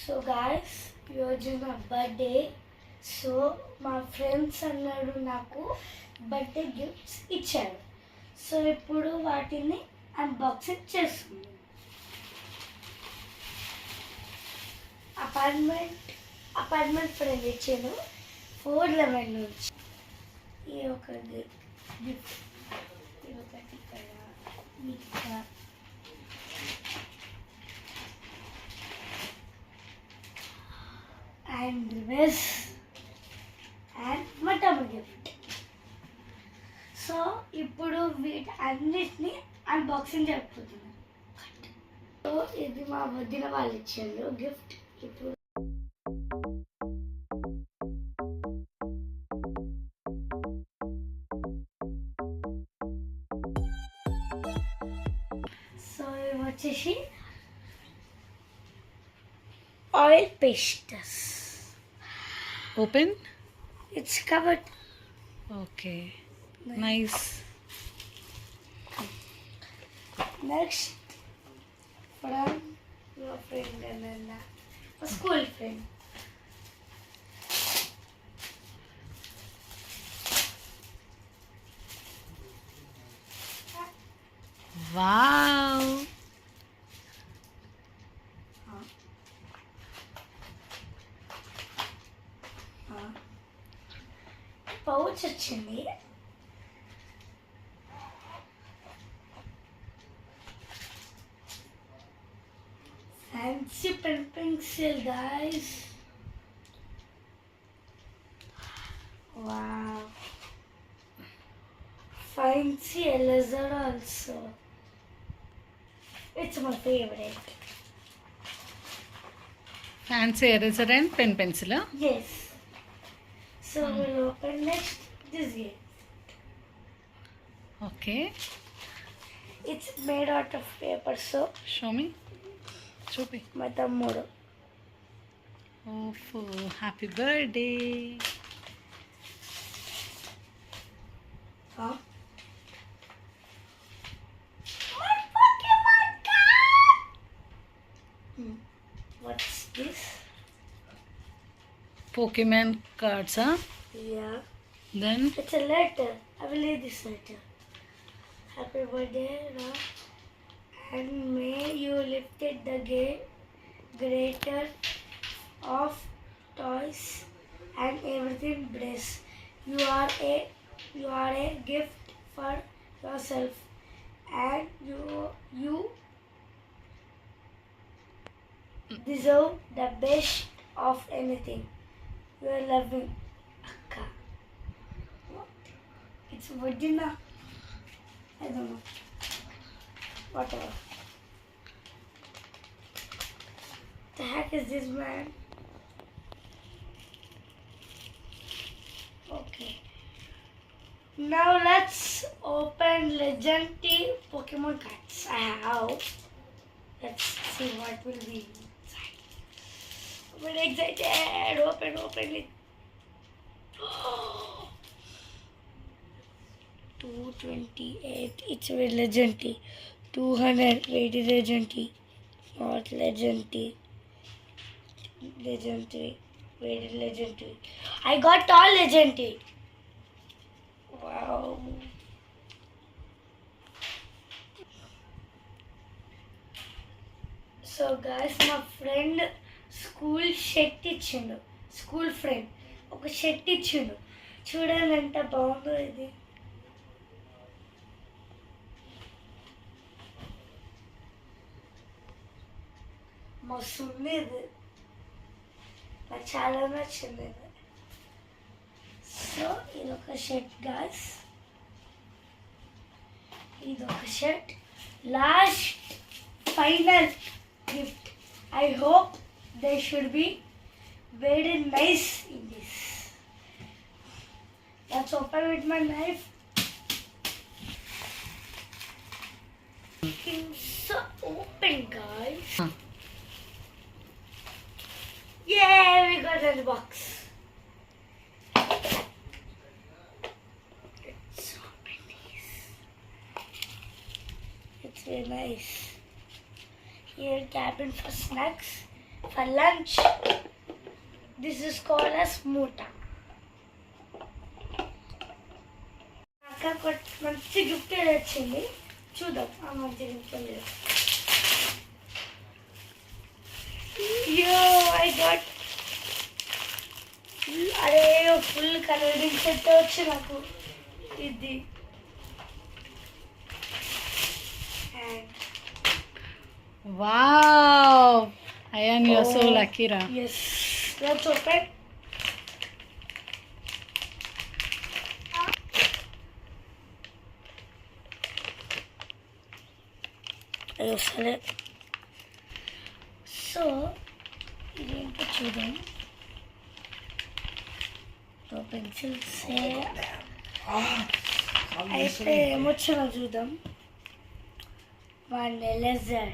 So guys ఈరోజు నా birthday so మా ఫ్రెండ్స్ అన్నారు నాకు బర్త్డే గిఫ్ట్స్ ఇచ్చారు. సో ఇప్పుడు వాటిని అన్బాక్సింగ్ చేస్తున్నాను అపార్ట్మెంట్ అపార్ట్మెంట్ ఫ్రెండ్ ఇచ్చాను ఫోర్ లెవెన్ నుంచి. ఈ ఒక gift and And whatever gift. Gift so ఇప్పుడు వీటి అన్నిటిని అన్బాక్సింగ్ జరుపుతున్నాను సో ఇది మా వదిన వాళ్ళు ఇచ్చారు. గిఫ్ట్ ఇప్పుడు. సో ఇవి వచ్చేసి oil Open? It's covered. Okay. Nice. Next, from your friend and then uh, a school friend. Wow. Pouch వచ్చింది fancy pen pencil guys wow fancy ఎలజర్ also it's my favourite fancy eraser and pen pencil Yes. So we'll open next This. Okay. It's made out of paper, so. Show me. Show me. My Matamuro. Oh, happy birthday. Huh? Oh, hmm. What's this? Pokemon cards, huh? Yeah. Then It's a letter. I will read this letter. Happy birthday. And may you lift it the gate greater of toys and everything bless. You are a you are a gift for yourself and you you deserve the best of anything. You are loving It's Vagina. I don't know. Whatever. The heck is this man? Okay. Now let's open legendary Pokemon cards. I have. Let's see what will be inside. I'm very excited. Open, open it. Oh, two twenty eight it's legend legendary two hundred wait legendary tea not legend tea legend three very legend I got all legend wow so guys మా friend school shirt ఇచ్చిండు. School friend ఒక shirt ఇచ్చిండు. చూడండి ఎంత బాగుందో ఇది. మస్తు ఉంది ఇది నాకు చాలా నచ్చింది ఇది సో ఇది ఒక షర్ట్ గాయస్ ఇది ఒక shirt last final gift I hope they should be very nice in this let's open with my knife So open, guys. Started box. It's so nice. It's very nice. Here cabin for snacks, for lunch. This is called as mota. అక్క మంచి gift వచ్చింది చూద్దాం మంచి gift అరే full colouring set వచ్చి నాకు. ఇది. Wow! Ayaan you so lucky రా. yes. let's open అసలే సో ఇదేంటో చూద్దాం. పెన్సిల్స్ అయితే ఏమొచ్చిందో చూద్దాం. వన్ లెజర్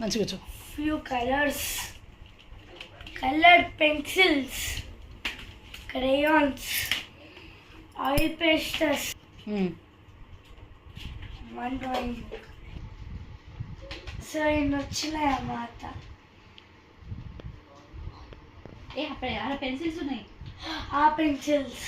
మంచిగా few colours colour pencils crayons oil pastels one drawing so ఇన్ని వచ్చినాయి మాత ఏ అక్కడ ఆడ పెన్సిల్స్ ఉన్నాయి ఆ పెన్సిల్స్